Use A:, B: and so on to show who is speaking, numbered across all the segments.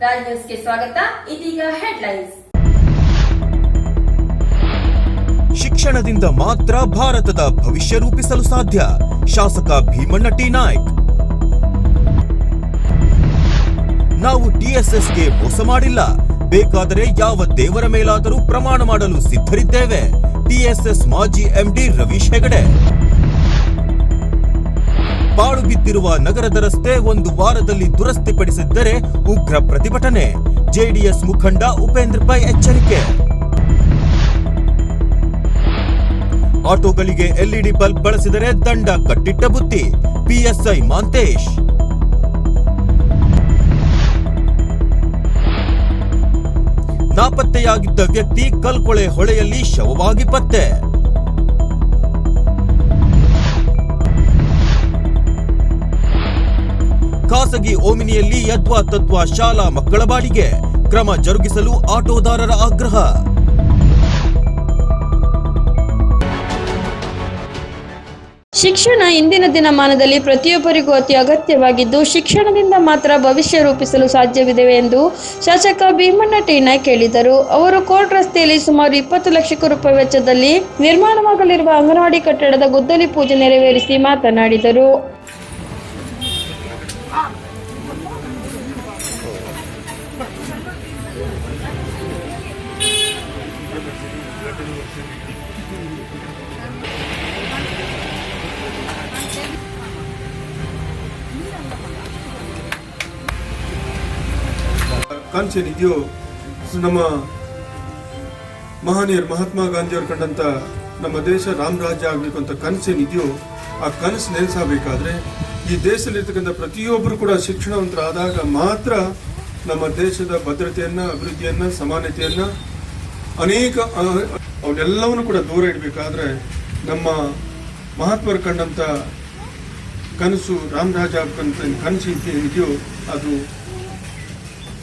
A: ರಾಜ್ ಸ್ವಾಗತ. ಇದೀಗ ಹೆಡ್ಲೈನ್ಸ್.
B: ಶಿಕ್ಷಣದಿಂದ ಮಾತ್ರ ಭಾರತದ ಭವಿಷ್ಯ ರೂಪಿಸಲು ಸಾಧ್ಯ. ಶಾಸಕ ಭೀಮಣ್ಣ ಟಿ ನಾಯ್ಕ್. ನಾವು ಟಿಎಸ್ಎಸ್ಗೆ ಮೋಸ ಮಾಡಿಲ್ಲ. ಬೇಕಾದರೆ ಯಾವ ದೇವರ ಮೇಲಾದರೂ ಪ್ರಮಾಣ ಮಾಡಲು ಸಿದ್ಧರಿದ್ದೇವೆ. ಟಿಎಸ್ಎಸ್ ಮಾಜಿ ಎಂಡಿ ರವೀಶ್ ಹೆಗಡೆ. ಪಾಳು ಬಿದ್ದಿರುವ ನಗರದ ರಸ್ತೆ ಒಂದು ವಾರದಲ್ಲಿ ದುರಸ್ತಿಪಡಿಸಿದ್ದರೆ ಉಗ್ರ ಪ್ರತಿಭಟನೆ. ಜೆಡಿಎಸ್ ಮುಖಂಡ ಉಪೇಂದ್ರ ಪೈ ಎಚ್ಚರಿಕೆ. ಆಟೋಗಳಿಗೆ ಎಲ್ಇಡಿ ಬಲ್ಬ್ ಬಳಸಿದರೆ ದಂಡ ಕಟ್ಟಿಟ್ಟ ಬುತ್ತಿ. ಪಿಎಸ್ಐ ಮಾಂತೇಶ್. ನಾಪತ್ತೆಯಾಗಿದ್ದ ವ್ಯಕ್ತಿ ಕಲ್ಕೊಳೆ ಹೊಳೆಯಲ್ಲಿ ಶವವಾಗಿ ಪತ್ತೆ. ಖಾಸಗಿ ಓಮಿನಿಯಲ್ಲಿ ಯದ್ವಾ ತತ್ವ ಶಾಲಾ ಮಕ್ಕಳ ಬಾಡಿಗೆ. ಕ್ರಮ ಜರುಗಿಸಲು ಆಟೋದಾರರ ಆಗ್ರಹ.
C: ಶಿಕ್ಷಣ ಇಂದಿನ ದಿನಮಾನದಲ್ಲಿ ಪ್ರತಿಯೊಬ್ಬರಿಗೂ ಅತಿ ಅಗತ್ಯವಾಗಿದ್ದು, ಶಿಕ್ಷಣದಿಂದ ಮಾತ್ರ ಭವಿಷ್ಯ ರೂಪಿಸಲು ಸಾಧ್ಯವಿದೆ ಎಂದು ಶಾಸಕ ಭೀಮಣ್ಣ ಟಿ ಕೇಳಿದರು ಅವರು ಕೋರ್ಟ್ ರಸ್ತೆಯಲ್ಲಿ ಸುಮಾರು ಇಪ್ಪತ್ತು ಲಕ್ಷ ರೂಪಾಯಿ ವೆಚ್ಚದಲ್ಲಿ ನಿರ್ಮಾಣವಾಗಲಿರುವ ಅಂಗನವಾಡಿ ಕಟ್ಟಡದ ಗುದ್ದಲಿ ಪೂಜೆ ನೆರವೇರಿಸಿ ಮಾತನಾಡಿದರು.
D: ಕನಸೇನಿದೆಯೋ ನಮ್ಮ ಮಹನೀಯರು ಮಹಾತ್ಮ ಗಾಂಧಿಯವರು ಕಂಡಂತ ನಮ್ಮ ದೇಶ ರಾಮರಾಜ್ಯ ಆಗಬೇಕು ಅಂತ ಕನಸೇನಿದೆಯೋ ಆ ಕನಸು ನೆನೆಸಬೇಕಾದ್ರೆ ಈ ದೇಶದಲ್ಲಿರ್ತಕ್ಕಂಥ ಪ್ರತಿಯೊಬ್ಬರು ಕೂಡ ಶಿಕ್ಷಣವಂತರಾದಾಗ ಮಾತ್ರ ನಮ್ಮ ದೇಶದ ಭದ್ರತೆಯನ್ನ, ಅಭಿವೃದ್ಧಿಯನ್ನ, ಸಮಾನತೆಯನ್ನ ಅನೇಕ ಅವನ್ನೆಲ್ಲವನ್ನು ಕೂಡ ದೂರ ಇಡಬೇಕಾದ್ರೆ ನಮ್ಮ ಮಹಾತ್ಮರು ಕಂಡಂತ ಕನಸು ರಾಮರಾಜ ಕನಸು ಏನಿದೆಯೋ ಅದು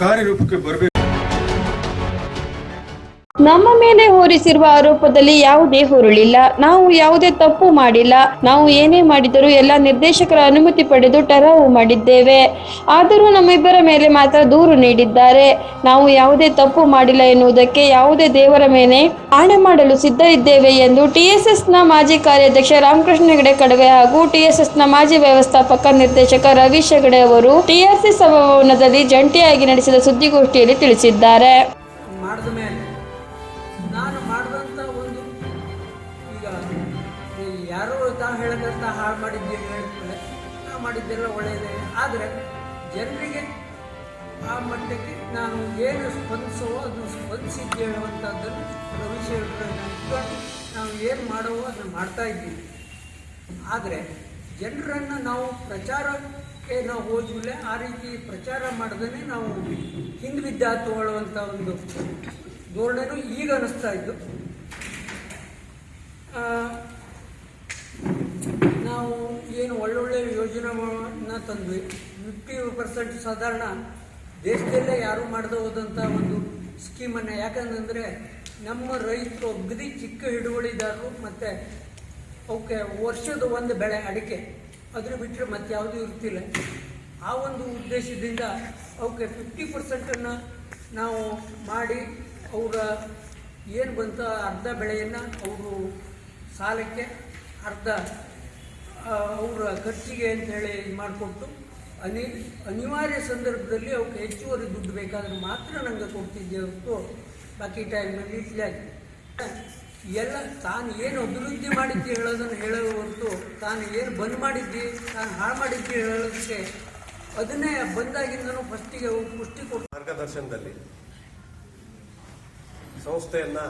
D: ಕಾರ್ಯರೂಪಕ್ಕೆ ಬರಬೇಕು.
C: ನಮ್ಮ ಮೇಲೆ ಹೊರಿಸಿರುವ ಆರೋಪದಲ್ಲಿ ಯಾವುದೇ ಹುರುಳಿಲ್ಲ. ನಾವು ಯಾವುದೇ ತಪ್ಪು ಮಾಡಿಲ್ಲ. ನಾವು ಏನೇ ಮಾಡಿದರೂ ಎಲ್ಲ ನಿರ್ದೇಶಕರ ಅನುಮತಿ ಪಡೆದು ಟರಾವು ಮಾಡಿದ್ದೇವೆ. ಆದರೂ ನಮ್ಮಿಬ್ಬರ ಮೇಲೆ ಮಾತ್ರ ದೂರು ನೀಡಿದ್ದಾರೆ. ನಾವು ಯಾವುದೇ ತಪ್ಪು ಮಾಡಿಲ್ಲ ಎನ್ನುವುದಕ್ಕೆ ಯಾವುದೇ ದೇವರ ಮೇಲೆ ಆಣೆ ಮಾಡಲು ಸಿದ್ಧ ಇದ್ದೇವೆ ಎಂದು ಟಿಎಸ್ಎಸ್ನ ಮಾಜಿ ಕಾರ್ಯಾಧ್ಯಕ್ಷ ರಾಮಕೃಷ್ಣ ಹೆಗಡೆ ಕಡವೆ ಹಾಗೂ ಟಿಎಸ್ಎಸ್ನ ಮಾಜಿ ವ್ಯವಸ್ಥಾಪಕ ನಿರ್ದೇಶಕ ರವೀಶ್ ಹೆಗಡೆ ಅವರು ಟಿಆರ್ಸಿ ಸಭಾಭವನದಲ್ಲಿ ಜಂಟಿಯಾಗಿ ನಡೆಸಿದ ಸುದ್ದಿಗೋಷ್ಠಿಯಲ್ಲಿ ತಿಳಿಸಿದ್ದಾರೆ.
E: ಮಟ್ಟಕ್ಕೆ ನಾನು ಏನು ಸ್ಪಂದಿಸೋ ಅದನ್ನು ಸ್ಪಂದಿಸಿದ್ದು ಹೇಳುವಂಥದ್ದನ್ನು ಭವಿಷ್ಯಗಳನ್ನು ನಾವು ಏನು ಮಾಡೋವೋ ಅದನ್ನು ಮಾಡ್ತಾ ಇದ್ದೀವಿ. ಆದರೆ ಜನರನ್ನು ನಾವು ಪ್ರಚಾರಕ್ಕೆ ನಾವು ಹೋದ್ಮೇಲೆ ಆ ರೀತಿ ಪ್ರಚಾರ ಮಾಡ್ದೇ ನಾವು ಹಿಂದೆ ಬಿದ್ದ ತಗೊಳ್ಳುವಂಥ ಒಂದು ಧೋರಣೆನೂ ಈಗ ಅನ್ನಿಸ್ತಾ ಇದ್ದು ನಾವು ಏನು ಒಳ್ಳೊಳ್ಳೆ ಯೋಜನೆಗಳನ್ನ ತಂದ್ವಿ. ಫಿಫ್ಟಿ ಪರ್ಸೆಂಟ್ ಸಾಧಾರಣ ದೇಶದಲ್ಲೇ ಯಾರು ಮಾಡದೇ ಹೋದಂಥ ಒಂದು ಸ್ಕೀಮನ್ನು ಯಾಕಂತಂದರೆ ನಮ್ಮ ರೈತರು ಅಗದಿ ಚಿಕ್ಕ ಹಿಡುವಳಿದಾರರು ಮತ್ತು ಅವಕ್ಕೆ ವರ್ಷದ ಒಂದು ಬೆಳೆ ಅಡಿಕೆ, ಅದ್ರ ಬಿಟ್ಟರೆ ಮತ್ತೆ ಯಾವುದೂ ಇರ್ತಿಲ್ಲ. ಆ ಒಂದು ಉದ್ದೇಶದಿಂದ ಅವಕ್ಕೆ ಫಿಫ್ಟಿ ಪರ್ಸೆಂಟನ್ನು ನಾವು ಮಾಡಿ ಅವರ ಏನು ಬಂತ ಅರ್ಧ ಬೆಳೆಯನ್ನು ಅವರು ಸಾಲಕ್ಕೆ ಅರ್ಧ ಅವರ ಖರ್ಚಿಗೆ ಅಂತ ಹೇಳಿ ಮಾಡಿಕೊಟ್ಟು ಅನಿ, ಅನಿವಾರ್ಯ ಸಂದರ್ಭದಲ್ಲಿ ಅವಕ್ಕೆ ಹೆಚ್ಚುವರಿ ದುಡ್ಡು ಬೇಕಾದರೆ ಮಾತ್ರ ನನಗೆ ಕೊಡ್ತಿದ್ದೆ ಹೊರತು ಬಾಕಿ ಟೈಮ್ನಲ್ಲಿ ಇಲ್ಲ ಎಲ್ಲ, ತಾನು ಏನು ಅಭಿವೃದ್ಧಿ ಮಾಡಿದ್ದೆ ಹೇಳೋದನ್ನು ಹೇಳೋ ಹೊರತು ತಾನು ಏನು ಬಂದ್ ಮಾಡಿದ್ದೆ, ತಾನು ಹಾಳು ಮಾಡಿದ್ದೆ ಹೇಳೋದಕ್ಕೆ ಅದನ್ನೇ ಬಂದಾಗಿಂದನೂ ಫಸ್ಟಿಗೆ ಪುಷ್ಟಿ ಕೊಟ್ಟು
F: ಮಾರ್ಗದರ್ಶನದಲ್ಲಿ ಸಂಸ್ಥೆಯನ್ನು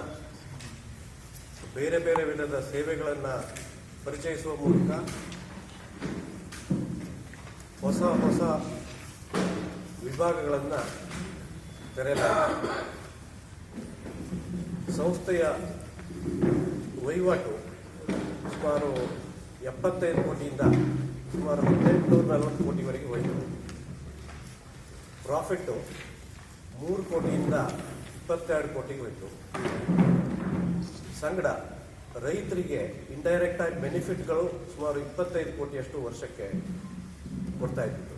F: ಬೇರೆ ಬೇರೆ ವಿಧದ ಸೇವೆಗಳನ್ನು ಪರಿಚಯಿಸುವ ಮೂಲಕ ಹೊಸ ಹೊಸ ವಿಭಾಗಗಳನ್ನು ತೆರೆಯಲಾಗಿದೆ. ಸಂಸ್ಥೆಯ ವಹಿವಾಟು ಸುಮಾರು ಎಪ್ಪತ್ತೈದು ಕೋಟಿಯಿಂದ ಸುಮಾರು ಹದಿನೆಂಟು ನಲವತ್ತು ಕೋಟಿವರೆಗೆ ಹೋಯಿತು. ಪ್ರಾಫಿಟ್ಟು ಮೂರು ಕೋಟಿಯಿಂದ ಇಪ್ಪತ್ತೆರಡು ಕೋಟಿಗೆ ಹೋಯಿತು. ಸಂಗಡ ರೈತರಿಗೆ ಇಂಡೈರೆಕ್ಟ್ ಆಗಿ ಬೆನಿಫಿಟ್ಗಳು ಸುಮಾರು ಇಪ್ಪತ್ತೈದು ಕೋಟಿಯಷ್ಟು ವರ್ಷಕ್ಕೆ ಕೊಡ್ತಾ ಇದ್ದಿದ್ದು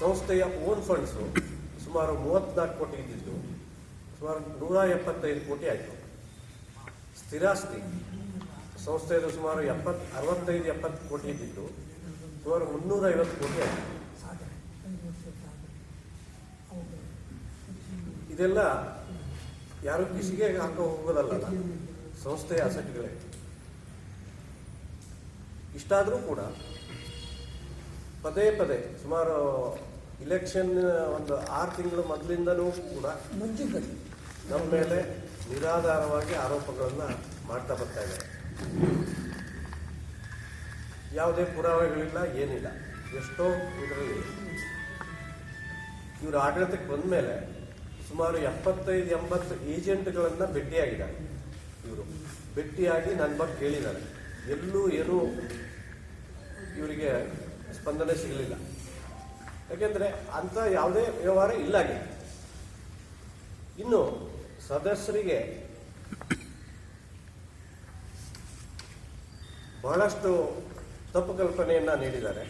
F: ಸಂಸ್ಥೆಯ ಓನ್ ಫಂಡ್ಸು ಸುಮಾರು ಮೂವತ್ತ್ನಾಲ್ಕು ಕೋಟಿ ಇದ್ದಿದ್ದು, ಸುಮಾರು ನೂರ ಎಪ್ಪತ್ತೈದು ಕೋಟಿ ಆಯಿತು. ಸ್ಥಿರಾಸ್ತಿ ಸಂಸ್ಥೆಯದು ಸುಮಾರು ಎಪ್ಪತ್ತು ಅರವತ್ತೈದು, ಎಪ್ಪತ್ತು ಕೋಟಿ ಇದ್ದಿದ್ದು, ಸುಮಾರು ಮುನ್ನೂರ ಐವತ್ತು ಕೋಟಿ ಆಯಿತು. ಇದೆಲ್ಲ ಯಾರು ಕಿಸಿಗೆ ಹಾಕೋ ಹೋಗೋದಲ್ಲ, ಸಂಸ್ಥೆಯ ಅಸೆಟ್ಗಳೇ ಇಷ್ಟಾದರೂ ಕೂಡ ಪದೇ ಪದೇ ಸುಮಾರು ಇಲೆಕ್ಷನ್ ಒಂದು ಆರು ತಿಂಗಳು ಮೊದಲಿಂದಲೂ ಕೂಡ
E: ಮುಂಚಿತದಲ್ಲಿ
F: ನಮ್ಮ ಮೇಲೆ ನಿರಾಧಾರವಾಗಿ ಆರೋಪಗಳನ್ನು ಮಾಡ್ತಾ ಬರ್ತಾ ಇದ್ದಾರೆ ಯಾವುದೇ ಪುರಾವೆಗಳಿಲ್ಲ ಏನಿಲ್ಲ. ಎಷ್ಟೋ ಇದರಲ್ಲಿ ಇವರು ಆಡಳಿತಕ್ಕೆ ಬಂದ ಮೇಲೆ ಸುಮಾರು ಎಪ್ಪತ್ತೈದು ಎಂಬತ್ತು ಏಜೆಂಟ್ಗಳನ್ನು ಭೇಟಿಯಾಗಿದ್ದಾರೆ. ಇವರು ಭೇಟಿಯಾಗಿ ನನ್ನ ಬಗ್ಗೆ ಕೇಳಿದ್ದಾರೆ. ಎಲ್ಲೂ ಏನೂ ಇವರಿಗೆ ಸ್ಪಂದನೆ ಸಿಗಲಿಲ್ಲ. ಯಾಕೆಂದರೆ ಅಂಥ ಯಾವುದೇ ವ್ಯವಹಾರ ಇಲ್ಲ ಇನ್ನು ಸದಸ್ಯರಿಗೆ ಬಹಳಷ್ಟು ತಪ್ಪು ಕಲ್ಪನೆಯನ್ನ ನೀಡಿದ್ದಾರೆ.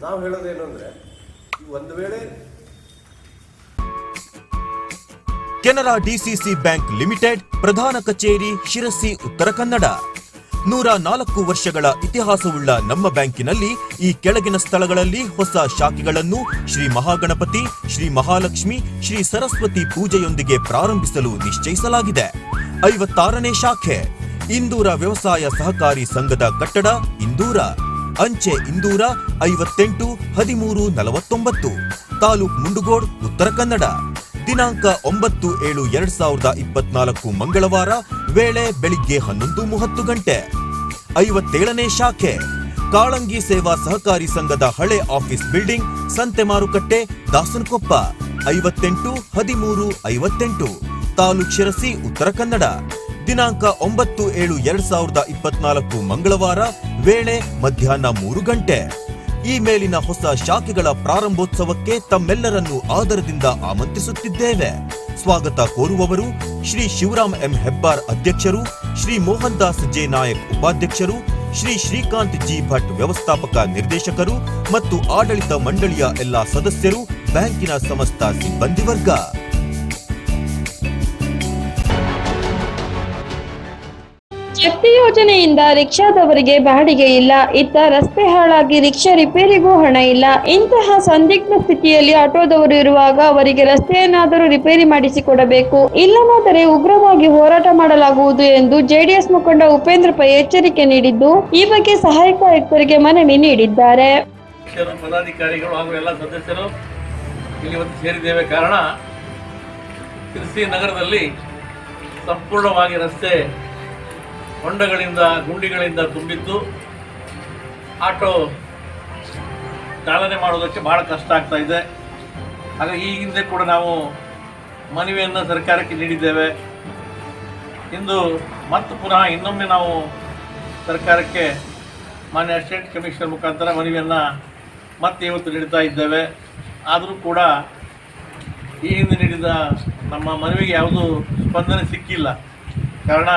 F: ನಾವು ಹೇಳೋದೇನು ಅಂದರೆ ಒಂದು ವೇಳೆ
B: ಕೆನರಾ ಡಿಸಿಸಿ ಬ್ಯಾಂಕ್ ಲಿಮಿಟೆಡ್ ಪ್ರಧಾನ ಕಚೇರಿ ಶಿರಸಿ, ಉತ್ತರ ಕನ್ನಡ. ನೂರ ನಾಲ್ಕು ವರ್ಷಗಳ ಇತಿಹಾಸವುಳ್ಳ ನಮ್ಮ ಬ್ಯಾಂಕಿನಲ್ಲಿ ಈ ಕೆಳಗಿನ ಸ್ಥಳಗಳಲ್ಲಿ ಹೊಸ ಶಾಖೆಗಳನ್ನು ಶ್ರೀ ಮಹಾಗಣಪತಿ, ಶ್ರೀ ಮಹಾಲಕ್ಷ್ಮಿ, ಶ್ರೀ ಸರಸ್ವತಿ ಪೂಜೆಯೊಂದಿಗೆ ಪ್ರಾರಂಭಿಸಲು ನಿಶ್ಚಯಿಸಲಾಗಿದೆ. ಐವತ್ತಾರನೇ ಶಾಖೆ, ಇಂದೂರ ವ್ಯವಸಾಯ ಸಹಕಾರಿ ಸಂಘದ ಕಟ್ಟಡ ಇಂದೂರ. ಅಂಚೆ ಇಂದೂರ ಐವತ್ತೆಂಟು, ಹದಿಮೂರು, ನಲವತ್ತೊಂಬತ್ತು. ತಾಲೂಕ್ ಮುಂಡುಗೋಡ್, ಉತ್ತರ ಕನ್ನಡ. ದಿನಾಂಕ ಒಂಬತ್ತು ಏಳು ಎರಡ್ ಸಾವಿರದ ಇಪ್ಪತ್ನಾಲ್ಕು ಮಂಗಳವಾರ ವೇಳೆ ಬೆಳಿಗ್ಗೆ ಹನ್ನೊಂದು ಮೂವತ್ತು ಗಂಟೆ. ಐವತ್ತೇಳನೇ ಶಾಖೆ. ಕಾಳಂಗಿ ಸೇವಾ ಸಹಕಾರಿ ಸಂಘದ ಹಳೆ ಆಫೀಸ್ ಬಿಲ್ಡಿಂಗ್ ಸಂತೆ ಮಾರುಕಟ್ಟೆ ದಾಸನಕೊಪ್ಪ, ಐವತ್ತೆಂಟು ಹದಿಮೂರು ಐವತ್ತೆಂಟು, ತಾಲೂಕ್ ಶಿರಸಿ, ಉತ್ತರ ಕನ್ನಡ. ದಿನಾಂಕ ಒಂಬತ್ತು ಏಳು ಎರಡ್ ಸಾವಿರದ ಇಪ್ಪತ್ನಾಲ್ಕು ಮಂಗಳವಾರ ವೇಳೆ ಮಧ್ಯಾಹ್ನ ಮೂರು ಗಂಟೆ. ಈ ಮೇಲಿನ ಹೊಸ ಶಾಖೆಗಳ ಪ್ರಾರಂಭೋತ್ಸವಕ್ಕೆ ತಮ್ಮೆಲ್ಲರನ್ನು ಆದರದಿಂದ ಆಮಂತ್ರಿಸುತ್ತಿದ್ದೇವೆ. ಸ್ವಾಗತ ಕೋರುವವರು ಶ್ರೀ ಶಿವರಾಮ್ ಎಂ ಹೆಬ್ಬಾರ್ ಅಧ್ಯಕ್ಷರು, ಶ್ರೀ ಮೋಹನ್ ದಾಸ್ ಜೆ ನಾಯಕ್ ಉಪಾಧ್ಯಕ್ಷರು, ಶ್ರೀ ಶ್ರೀಕಾಂತ್ ಜಿ ಭಟ್ ವ್ಯವಸ್ಥಾಪಕ ನಿರ್ದೇಶಕರು ಮತ್ತು ಆಡಳಿತ ಮಂಡಳಿಯ ಎಲ್ಲಾ ಸದಸ್ಯರು, ಬ್ಯಾಂಕಿನ ಸಮಸ್ತ ಸಿಬ್ಬಂದಿ ವರ್ಗ.
C: ಶಕ್ತಿ ಯೋಜನೆಯಿಂದ ರಿಕ್ಷಾದವರಿಗೆ ಬಾಡಿಗೆ ಇಲ್ಲ. ಇತ್ತ ರಸ್ತೆ ಹಾಳಾಗಿ ರಿಕ್ಷಾ ರಿಪೇರಿಗೂ ಹಣ ಇಲ್ಲ. ಇಂತಹ ಸಂದಿಗ್ಧ ಸ್ಥಿತಿಯಲ್ಲಿ ಆಟೋದವರು ಇರುವಾಗ ಅವರಿಗೆ ರಸ್ತೆಯನ್ನಾದರೂ ರಿಪೇರಿ ಮಾಡಿಸಿಕೊಡಬೇಕು. ಇಲ್ಲವಾದರೆ ಉಗ್ರವಾಗಿ ಹೋರಾಟ ಮಾಡಲಾಗುವುದು ಎಂದು ಜೆಡಿಎಸ್ ಮುಖಂಡ ಉಪೇಂದ್ರ ಪೈ ಎಚ್ಚರಿಕೆ ನೀಡಿದ್ದು, ಈ ಬಗ್ಗೆ ಸಹಾಯಕ ಆಯುಕ್ತರಿಗೆ ಮನವಿ ನೀಡಿದ್ದಾರೆ.
G: ಪದಾಧಿಕಾರಿಗಳು ಹಾಗೂ ಎಲ್ಲ ಸದಸ್ಯರು ಇಲ್ಲಿ ಒಂದು ಸೇರಿದ್ದೇವೆ. ಕಾರಣ ಸಂಪೂರ್ಣವಾಗಿ ರಸ್ತೆ ಹೊಂಡಗಳಿಂದ, ಗುಂಡಿಗಳಿಂದ ತುಂಬಿದ್ದು ಆಟೋ ಚಾಲನೆ ಮಾಡೋದಕ್ಕೆ ಬಹಳ ಕಷ್ಟ ಆಗ್ತಾ ಇದೆ. ಹಾಗಾಗಿ ಈ ಹಿಂದೆ ಕೂಡ ನಾವು ಮನವಿಯನ್ನು ಸರ್ಕಾರಕ್ಕೆ ನೀಡಿದ್ದೇವೆ. ಇಂದು ಮತ್ತು ಪುನಃ ಇನ್ನೊಮ್ಮೆ ನಾವು ಸರ್ಕಾರಕ್ಕೆ ಮಾನ್ಯ ಸ್ಟೇಟ್ ಕಮಿಷನರ್ ಮುಖಾಂತರ ಮನವಿಯನ್ನು ಮತ್ತೆ ಇವತ್ತು ನೀಡ್ತಾ ಇದ್ದೇವೆ. ಆದರೂ ಕೂಡ ಈ ಹಿಂದೆ ನೀಡಿದ ನಮ್ಮ ಮನವಿಗೆ ಯಾವುದೂ ಸ್ಪಂದನೆ ಸಿಕ್ಕಿಲ್ಲ. ಕಾರಣ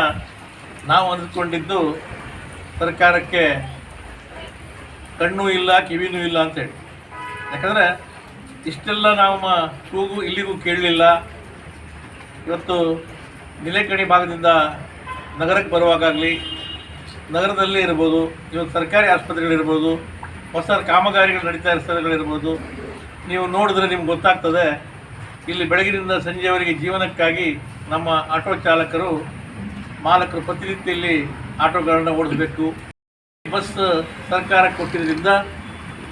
G: ನಾವು ಅಂದುಕೊಂಡಿದ್ದು ಸರ್ಕಾರಕ್ಕೆ ಕಣ್ಣು ಇಲ್ಲ, ಕಿವಿನೂ ಇಲ್ಲ ಅಂತೇಳಿ ಯಾಕಂದರೆ ಇಷ್ಟೆಲ್ಲ ನಾವು ಕೂಗು ಇಲ್ಲಿಗೂ ಕೇಳಲಿಲ್ಲ. ಇವತ್ತು ನಿಲೆಕಣಿ ಭಾಗದಿಂದ ನಗರಕ್ಕೆ ಬರುವಾಗಲಿ ನಗರದಲ್ಲೇ ಇರ್ಬೋದು, ಇವತ್ತು ಸರ್ಕಾರಿ ಆಸ್ಪತ್ರೆಗಳಿರ್ಬೋದು, ಹೊಸ ಕಾಮಗಾರಿಗಳು ನಡೀತಾ ಇರೋ ಸ್ಥಳಗಳಿರ್ಬೋದು. ನೀವು ನೋಡಿದ್ರೆ ನಿಮ್ಗೆ ಗೊತ್ತಾಗ್ತದೆ, ಇಲ್ಲಿ ಬೆಳಗಿನಿಂದ ಸಂಜೆಯವರೆಗೆ ಜೀವನಕ್ಕಾಗಿ ನಮ್ಮ ಆಟೋ ಚಾಲಕರು ಮಾಲಕರು ಪ್ರತಿನಿತ್ಯದಲ್ಲಿ ಆಟೋಗಳನ್ನು ಓಡಿಸಬೇಕು. ಬಸ್ ಸರ್ಕಾರ ಕೊಟ್ಟಿದ್ದರಿಂದ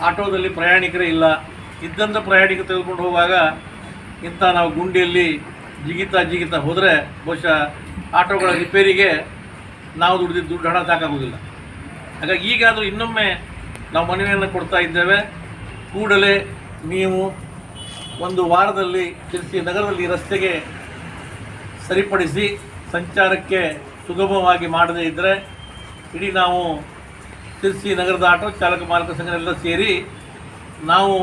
G: ಆಟೋದಲ್ಲಿ ಪ್ರಯಾಣಿಕರೇ ಇಲ್ಲ. ಇದ್ದಂಥ ಪ್ರಯಾಣಿಕರು ತೆಗೆದುಕೊಂಡು ಹೋಗುವಾಗ ಇಂಥ ನಾವು ಗುಂಡಿಯಲ್ಲಿ ಜಿಗಿತಾ ಜಿಗಿತಾ ಹೋದರೆ ಬಹುಶಃ ಆಟೋಗಳ ರಿಪೇರಿಗೆ ನಾವು ದುಡಿದಿದ್ದು ದುಡ್ಡು ಹಣ ಸಾಕಾಗೋದಿಲ್ಲ ಹಾಗಾಗಿ ಈಗಾದರೂ ಇನ್ನೊಮ್ಮೆ ನಾವು ಮನವಿಯನ್ನು ಕೊಡ್ತಾ ಇದ್ದೇವೆ. ಕೂಡಲೇ ನೀವು ಒಂದು ವಾರದಲ್ಲಿ ತಿಳಿಸಿ ನಗರದಲ್ಲಿ ರಸ್ತೆಗೆ ಸರಿಪಡಿಸಿ ಸಂಚಾರಕ್ಕೆ ಸುಗಮವಾಗಿ ಮಾಡದೇ ಇದ್ದರೆ ಇಡೀ ನಾವು ತಿರುಸಿ ನಗರದ ಆಟೋ ಚಾಲಕ ಮಾಲಕ ಸಂಘನೆಲ್ಲ ಸೇರಿ ನಾವು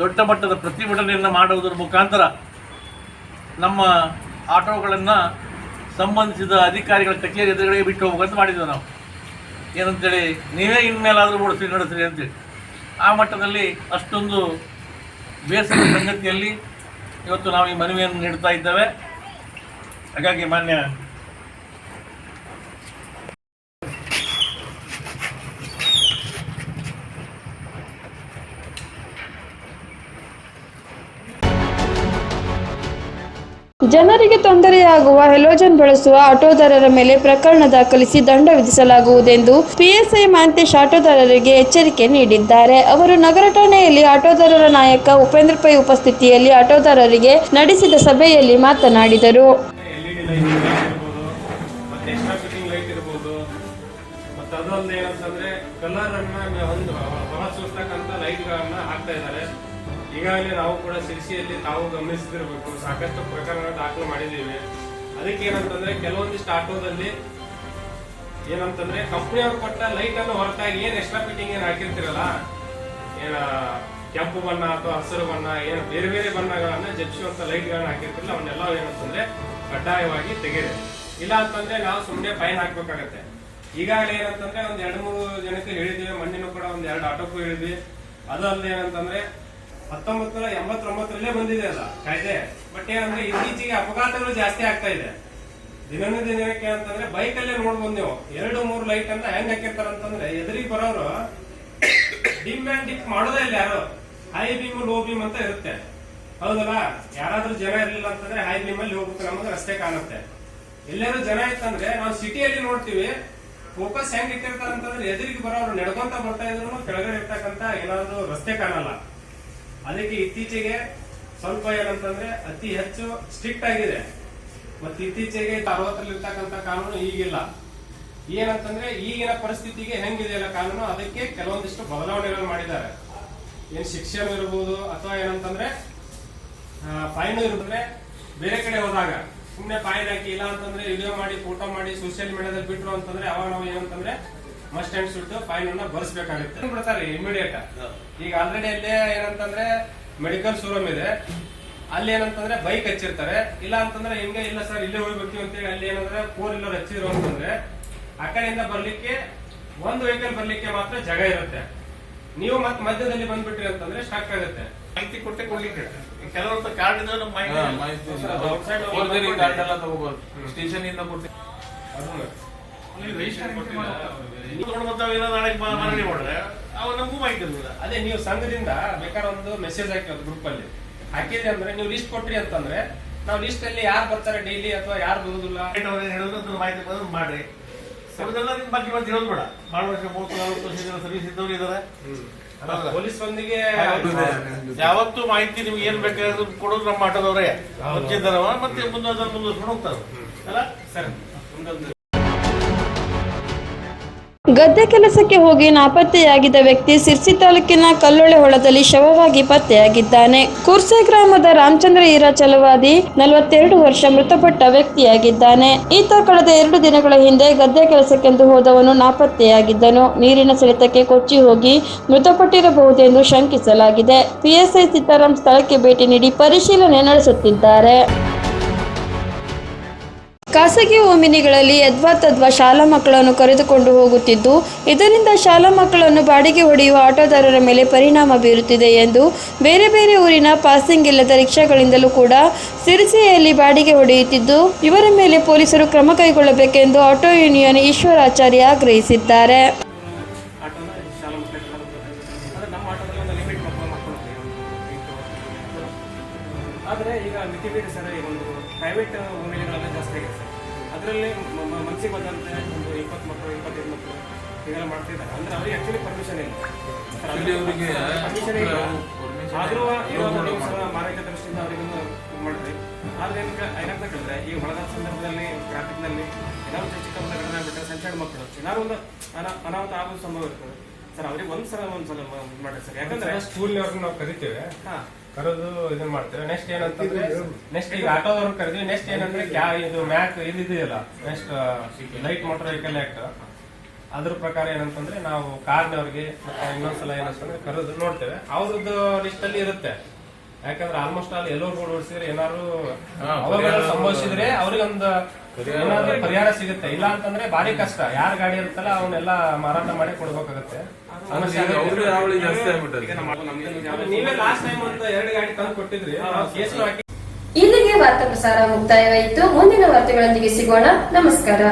G: ದೊಡ್ಡ ಮಟ್ಟದ ಪ್ರತಿಭಟನೆಯನ್ನು ಮಾಡುವುದರ ಮುಖಾಂತರ ನಮ್ಮ ಆಟೋಗಳನ್ನು ಸಂಬಂಧಿಸಿದ ಅಧಿಕಾರಿಗಳ ಕಚೇರಿ ಎದುರುಗಡೆ ಬಿಟ್ಟು ಹೋಗ್ಬೇಕಂತ ಮಾಡಿದ್ದೇವೆ ನಾವು. ಏನಂತೇಳಿ, ನೀವೇ ಇನ್ಮೇಲಾದರೂ ಓಡಿಸಿ ನಡೆಸ್ರಿ ಅಂತೇಳಿ. ಆ ಮಟ್ಟದಲ್ಲಿ ಅಷ್ಟೊಂದು ಬೇಸರ ಸಂಗತಿಯಲ್ಲಿ ಇವತ್ತು ನಾವು ಈ ಮನವಿಯನ್ನು ನೀಡ್ತಾ ಇದ್ದೇವೆ. ಹಾಗಾಗಿ ಮಾನ್ಯ
C: ಜನರಿಗೆ ತೊಂದರೆಯಾಗುವ ಹೆಲೋಜನ್ ಬಳಸುವ ಆಟೋದಾರರ ಮೇಲೆ ಪ್ರಕರಣ ದಾಖಲಿಸಿ ದಂಡ ವಿಧಿಸಲಾಗುವುದೆಂದು ಪಿಎಸ್ಐ ಮಾಂತೇಶ್ ಆಟೋದಾರರಿಗೆ ಎಚ್ಚರಿಕೆ ನೀಡಿದ್ದಾರೆ. ಅವರು ನಗರ ಠಾಣೆಯಲ್ಲಿ ಆಟೋದಾರರ ನಾಯಕ ಉಪೇಂದ್ರ ಉಪಸ್ಥಿತಿಯಲ್ಲಿ ಆಟೋದಾರರಿಗೆ ನಡೆಸಿದ ಸಭೆಯಲ್ಲಿ ಮಾತನಾಡಿದರು.
H: ಮತ್ತೆ ಅದೊಂದು ಏನಂತಂದ್ರೆ ಕಲರ್ ಅನ್ನ ಒಂದು ಹೊರಸೂಸ್ತಕ್ಕಂಥ ಲೈಟ್ಗಳನ್ನ ಹಾಕ್ತಾ ಇದ್ದಾರೆ. ಈಗಾಗಲೇ ನಾವು ಕೂಡ ಸಿರಿಸಿಯಲ್ಲಿ ತಾವು ಗಮನಿಸಿದಿರಬೇಕು. ಸಾಕಷ್ಟು ಪ್ರಕರಣ ದಾಖಲು ಮಾಡಿದ್ದೀವಿ. ಅದಕ್ಕೆ ಏನಂತಂದ್ರೆ ಕೆಲವೊಂದಿಷ್ಟು ಆಟೋದಲ್ಲಿ ಏನಂತಂದ್ರೆ ಕಂಪ್ನಿಯವ್ರು ಕೊಟ್ಟ ಲೈಟ್ ಅನ್ನು ಹೊರತಾಗಿ ಏನ್ ಎಕ್ಸ್ಟ್ರಾ ಫಿಟ್ಟಿಂಗ್ ಏನ್ ಹಾಕಿರ್ತಿರಲ್ಲ? ಏನ ಕೆಂಪು ಬಣ್ಣ ಅಥವಾ ಹಸಿರು ಬಣ್ಣ, ಏನು ಬೇರೆ ಬೇರೆ ಬಣ್ಣಗಳನ್ನ ಜಪ್ಸುವಂತ ಲೈಟ್ ಗಳನ್ನ ಹಾಕಿರ್ತಿರಲ್ಲ, ಅವನ್ನೆಲ್ಲ ಏನಂತಂದ್ರೆ ಕಡ್ಡಾಯವಾಗಿ ತೆಗೆದೆ ಇಲ್ಲ ಅಂತಂದ್ರೆ ನಾವು ಸುಮ್ಮನೆ ಫೈನ್ ಹಾಕ್ಬೇಕಾಗತ್ತೆ. ಈಗಾಗಲೇ ಏನಂತಂದ್ರೆ ಒಂದ್ ಎರಡು ಮೂರು ಜನಕ್ಕೆ ಹೇಳಿದ್ವಿ ಮಣ್ಣಿನೂ ಕೂಡ ಒಂದ್ ಎರಡು ಆಟೋಕ್ಕೂ ಹೇಳಿದ್ವಿ. ಅದು ಅಲ್ಲದೆ ಏನಂತಂದ್ರೆ ಹತ್ತೊಂಬತ್ತು ನೂರ ಎಂಬತ್ತೊಂಬತ್ತರಲ್ಲೇ ಬಂದಿದೆ ಅಲ್ಲ ಕಾಯ್ದೆ. ಬಟ್ ಏನಂದ್ರೆ ಇತ್ತೀಚೆಗೆ ಅಪಘಾತಗಳು ಜಾಸ್ತಿ ಆಗ್ತಾ ಇದೆ. ದಿನನ ದಿನಕ್ಕೆ ಅಂತಂದ್ರೆ ಬೈಕ್ ಅಲ್ಲೇ ನೋಡ್ಬೋದು ನೀವು. ಎರಡು ಮೂರು ಲೈಟ್ ಅಂತ ಹೆಂಗ್ ಹಾಕಿರ್ತಾರ ಅಂತಂದ್ರೆ ಎದುರಿಗೆ ಬರೋರು ಡಿಮ್ ಅಂಡ್ ಡಿಪ್ ಮಾಡೋದೇ ಇಲ್ಲ ಯಾರು. ಹೈ ಬೀಮ್ ಲೋ ಬೀಮ್ ಅಂತ ಇರುತ್ತೆ. ಹೌದಲ್ಲ? ಯಾರಾದ್ರೂ ಜನ ಇರ್ಲಿಲ್ಲ ಅಂತಂದ್ರೆ ಹೈ ಬೀಮ್ ಅಲ್ಲಿ ಹೋಗ್ಬೇಕು ನಮಗೆ ರಸ್ತೆ ಕಾಣುತ್ತೆ. ಎಲ್ಲರೂ ಜನ ಇತ್ತಂದ್ರೆ ನಾವು ಸಿಟಿಯಲ್ಲಿ ನೋಡ್ತೀವಿ. ಫೋಕಸ್ ಹೆಂಗ್ ಇಟ್ಟಿರ್ತಾರ ಅಂತಂದ್ರೆ ಎದುರಿಗೆ ಬರೋರು ನಡ್ಕೊಂತ ಬರ್ತಾ ಇದ್ರು ಕೆಳಗಡೆ ಇರ್ತಕ್ಕಂತ ಏನಾದ್ರು ರಸ್ತೆ ಕಾಣಲ್ಲ. ಅದಕ್ಕೆ ಇತ್ತೀಚೆಗೆ ಸ್ವಲ್ಪ ಏನಂತಂದ್ರೆ ಅತಿ ಹೆಚ್ಚು ಸ್ಟ್ರಿಕ್ಟ್ ಆಗಿದೆ. ಮತ್ತೆ ಇತ್ತೀಚೆಗೆ ಅರವತ್ತರಲ್ಲಿ ಇರ್ತಕ್ಕಂಥ ಕಾನೂನು ಈಗಿಲ್ಲ. ಏನಂತಂದ್ರೆ ಈಗಿನ ಪರಿಸ್ಥಿತಿಗೆ ಹೆಂಗಿದೆಯಲ್ಲ ಕಾನೂನು ಅದಕ್ಕೆ ಕೆಲವೊಂದಿಷ್ಟು ಬದಲಾವಣೆಗಳನ್ನು ಮಾಡಿದ್ದಾರೆ. ಏನ್ ಶಿಕ್ಷಣ ಇರ್ಬೋದು ಅಥವಾ ಏನಂತಂದ್ರೆ ಫೈನ್ ಇರುತ್ತೆ ಬೇರೆ ಕಡೆ ಹೋದಾಗ ಸುಮ್ನೆ ಫೈನ್ ಹಾಕಿ, ಇಲ್ಲ ಅಂತಂದ್ರೆ ವಿಡಿಯೋ ಮಾಡಿ ಫೋಟೋ ಮಾಡಿ ಸೋಷಿಯಲ್ ಮೀಡಿಯಾದಲ್ಲಿ ಬಿಟ್ರು ಅಂತಂದ್ರೆ ಅವಾಗ ನಾವು ಏನಂತಂದ್ರೆ ಮಸ್ಟ್ ಅಂಡ್ ಸುಟ್ಟು ಫೈನ್ ಅನ್ನ ಭರಿಸಬೇಕಾಗುತ್ತೆ ಬಿಡ್ತಾರೆ ಇಮಿಡಿಯೇಟ್ ಈಗ ಆಲ್ರೆಡಿ ಅಲ್ಲೇ ಏನಂತಂದ್ರೆ ಮೆಡಿಕಲ್ ಶೋರೂಮ್ ಇದೆ. ಅಲ್ಲಿ ಏನಂತಂದ್ರೆ ಬೈಕ್ ಹಚ್ಚಿರ್ತಾರೆ. ಇಲ್ಲ ಅಂತಂದ್ರೆ ಹಿಂಗೆ, ಇಲ್ಲ ಸರ್ ಇಲ್ಲೇ ಹೋಗ್ಬೇಕು ಅಂತೇಳಿ ಅಲ್ಲಿ ಏನಂದ್ರೆ ಫೋರ್ ವೀಲರ್ ಹಚ್ಚಿದ್ರು ಅಂತಂದ್ರೆ ಆ ಕಡೆಯಿಂದ ಬರ್ಲಿಕ್ಕೆ ಒಂದು ವೆಹಿಕಲ್ ಬರ್ಲಿಕ್ಕೆ ಮಾತ್ರ ಜಾಗ ಇರುತ್ತೆ. ನೀವು ಮತ್ತೆ ಮಧ್ಯದಲ್ಲಿ ಬಂದ್ಬಿಟ್ರಿ ಅಂತಂದ್ರೆ ಸ್ಟಾಕ್ ಆಗುತ್ತೆ.
G: ಮಾಹಿತಿ ಕೊಟ್ಟೆ ಕೊಡ್ಲಿಕ್ಕೆ ಕೆಲವೊಂದು ಕಾರ್ಡ್ ಇದ್ರೆ ನಮ್ಮ ಮಾಹಿತಿ
H: Forgery
G: ಕಾರ್ಡ್ ಎಲ್ಲ ತಗೋಬಹುದು ಸ್ಟೇಷನ್ ಇಂದ ಕೊಡ್ತೀವಿ
H: ಅದೇ ನೀವು ಸಂಘದಿಂದ ಬೇಕಾದ್ರೆ ಒಂದು ಮೆಸೇಜ್ ಹಾಕಿ ಗ್ರೂಪ್ ಅಲ್ಲಿ. ಹಾಕಿದ್ರಿ ಅಂದ್ರೆ ನೀವು ಲಿಸ್ಟ್ ಕೊಟ್ರಿ ಅಂತಂದ್ರೆ ನಾವು ಲಿಸ್ಟ್ ಅಲ್ಲಿ ಯಾರು ಬರ್ತಾರೆ ಡೈಲಿ ಅಥವಾ ಯಾರು ಬರುದಿಲ್ಲ.
G: ಮಾಹಿತಿ ಬಂದ್ರೆ ಮಾಡ್ರಿ. ಬಗ್ಗೆ ಇವತ್ತು ಹೇಳೋದು ಬೇಡ. ಭಾಳ ವರ್ಷ ಮೂವತ್ತು ನಲವತ್ತು ವರ್ಷ ಸರ್ವಿಸ್ ಇದ್ದವ್ರು ಇದಾರೆ
H: ಪೊಲೀಸ್ ಮಂದಿಗೆ
G: ಯಾವತ್ತು ಮಾಹಿತಿ ನಿಮ್ಗೆ ಏನ್ ಬೇಕಾದ್ರೂ ಕೊಡೋದು ನಮ್ಮ ಆಟೋದವ್ರೆ. ಮುಂಚಿದ್ದಾರವ ಮತ್ತೆ ಮುಂದೆ ಅದನ್ನ ಮುಂದುವರ್ಸ್ಕೊಂಡು ಹೋಗ್ತಾರೆ ಅಲ್ಲ?
H: ಸರ್ ಒಂದೊಂದು
C: ಗದ್ದೆ ಕೆಲಸಕ್ಕೆ ಹೋಗಿ ನಾಪತ್ತೆಯಾಗಿದ್ದ ವ್ಯಕ್ತಿ ಸಿರ್ಸಿ ತಾಲೂಕಿನ ಕಲ್ಲೊಳೆ ಹೊಳದಲ್ಲಿ ಶವವಾಗಿ ಪತ್ತೆಯಾಗಿದ್ದಾನೆ. ಕುರ್ಸೆ ಗ್ರಾಮದ ರಾಮಚಂದ್ರ ಚಲವಾದಿ ನಲವತ್ತೆರಡು ವರ್ಷ ಮೃತಪಟ್ಟ ವ್ಯಕ್ತಿಯಾಗಿದ್ದಾನೆ. ಈತ ಕಳೆದ ಎರಡು ದಿನಗಳ ಹಿಂದೆ ಗದ್ದೆ ಕೆಲಸಕ್ಕೆಂದು ಹೋದವನು ನಾಪತ್ತೆಯಾಗಿದ್ದನು. ನೀರಿನ ಸೆಳೆತಕ್ಕೆ ಕೊಚ್ಚಿ ಹೋಗಿ ಮೃತಪಟ್ಟಿರಬಹುದೆಂದು ಶಂಕಿಸಲಾಗಿದೆ. ಪಿಎಸ್ಐ ಸೀತಾರಾಮ್ ಸ್ಥಳಕ್ಕೆ ಭೇಟಿ ನೀಡಿ ಪರಿಶೀಲನೆ ನಡೆಸುತ್ತಿದ್ದಾರೆ. ಖಾಸಗಿ ಓಮಿನಿಗಳಲ್ಲಿ ಯದ್ವಾ ತದ್ವಾ ಶಾಲಾ ಮಕ್ಕಳನ್ನು ಕರೆದುಕೊಂಡು ಹೋಗುತ್ತಿದ್ದು, ಇದರಿಂದ ಶಾಲಾ ಮಕ್ಕಳನ್ನು ಬಾಡಿಗೆ ಹೊಡೆಯುವ ಆಟೋದಾರರ ಮೇಲೆ ಪರಿಣಾಮ ಬೀರುತ್ತಿದೆ ಎಂದು ಬೇರೆ ಬೇರೆ ಊರಿನ ಪಾಸಿಂಗ್ ಇಲ್ಲದ ರಿಕ್ಷಾಗಳಿಂದಲೂ ಕೂಡ ಸಿರಿಸೆಯಲ್ಲಿ ಬಾಡಿಗೆ ಹೊಡೆಯುತ್ತಿದ್ದು, ಇವರ ಮೇಲೆ ಪೊಲೀಸರು ಕ್ರಮ ಕೈಗೊಳ್ಳಬೇಕೆಂದು ಆಟೋ ಯೂನಿಯನ್ ಈಶ್ವರಾಚಾರ್ಯ ಆಗ್ರಹಿಸಿದ್ದಾರೆ.
H: ಆದರೆ ಈಗ ಮಿತಿ ಸರ್ ಈಗ ಒಂದು ಪ್ರೈವೇಟ್ ಪರ್ಮಿಷನ್ ಇಲ್ಲ ಆದ್ರೂ ಒಂದು ನೀವು ಮಾನವಿಕ ದೃಷ್ಟಿಯಿಂದ ಅವರಿಗೂ ಮಾಡಿದ್ರಿ. ಆದ್ರೆ ಏನಾಗ್ತಾ ಕೇಳಿದ್ರೆ ಈ ಹೊಳದ ಸಂದರ್ಭದಲ್ಲಿ ಟ್ರಾಫಿಕ್ನಲ್ಲಿ ಏನಾದ್ರು ಚಿಕ್ಕ ಒಂದು ಘಟನೆ ಬಿಟ್ಟರೆ ಸಣ್ಣ ಮಕ್ಕಳು ಏನಾದ್ರು ಒಂದು ಅನಾ- ಅನಾಹುತ ಆಗೋ ಸಂಭವ ಇರ್ತದೆ. ಸರ್ ಅವ್ರಿಗೆ ಒಂದ್ಸಲ ಒಂದ್ಸಲ ಮ- ಇದ್ ಮಾಡಿ ಸರ್. ಯಾಕಂದ್ರೆ
I: ಸ್ಕೂಲ್ನವ್ರನ್ನ ನಾವು ಕರಿತೇವೆ.
H: ಹಾ.
I: ಕರೆದು ಇದನ್ನ ಮಾಡ್ತೇವೆ. ನೆಕ್ಸ್ಟ್ ಏನಂತಂದ್ರೆ ನೆಕ್ಸ್ಟ್ ಈಗ ಆಟೋದವ್ರನ್ನ ಕರಿತೀವಿ. ನೆಕ್ಸ್ಟ್ ಏನಂದ್ರೆ ಕ್ಯಾ ಇದು ಮ್ಯಾಕ್ ಇದಿದೆಯಲ್ಲ next light motor vehicle act ಅದ್ರ ಪ್ರಕಾರ ಏನಂತಂದ್ರೆ ನಾವು ಕಾರ್ನವ್ರಿಗೆ ಮತ್ತೆ ಇನ್ನೊಂದ್ಸಲ ಏನಂತಂದ್ರೆ ಕರೆದು ನೋಡ್ತೇವೆ. ಅವ್ರದ್ದು ಲಿಸ್ಟ್ ಅಲ್ಲಿ ಇರುತ್ತೆ.
H: ಯಾಕಂದ್ರೆ ಆಲ್ಮೋಸ್ಟ್ ಆಲ್ ಎಲ್ಲೋ ರೋಡ್ ಓಡಿಸಿದ್ರೆ ಏನಾದ್ರು
I: ಸಂಭವಿಸಿದ್ರೆ
H: ಅವಘಡ ಸಂಭವಿಸಿದ್ರೆ ಅವ್ರಿಗೊಂದು ಏನಾದ್ರು ಪರಿಹಾರ ಸಿಗುತ್ತೆ. ಇಲ್ಲ ಅಂತಂದ್ರೆ ಭಾರಿ ಕಷ್ಟ. ಯಾರ ಗಾಡಿ ಇರುತ್ತಲ್ಲ ಅವನ್ನೆಲ್ಲ ಮಾರಾಟ ಮಾಡಿ ಕೊಡ್ಬೇಕಾಗತ್ತೆ. ನೀವೇ ಲಾಸ್ಟ್ ಟೈಮ್ ಅಂತ ಎರಡು ಗಾಡಿ ತಂದು ಕೊಟ್ಟಿದ್ರಿ. ಕೇಸ್ ಹಾಕಿ
C: ಇಲ್ಲಿಗೆ ವಾರ್ತಾ ಪ್ರಸಾರ ಮುಕ್ತಾಯವಾಯಿತು. ಮುಂದಿನ ವಾರ್ತೆಗಳೊಂದಿಗೆ ಸಿಗೋಣ. ನಮಸ್ಕಾರ.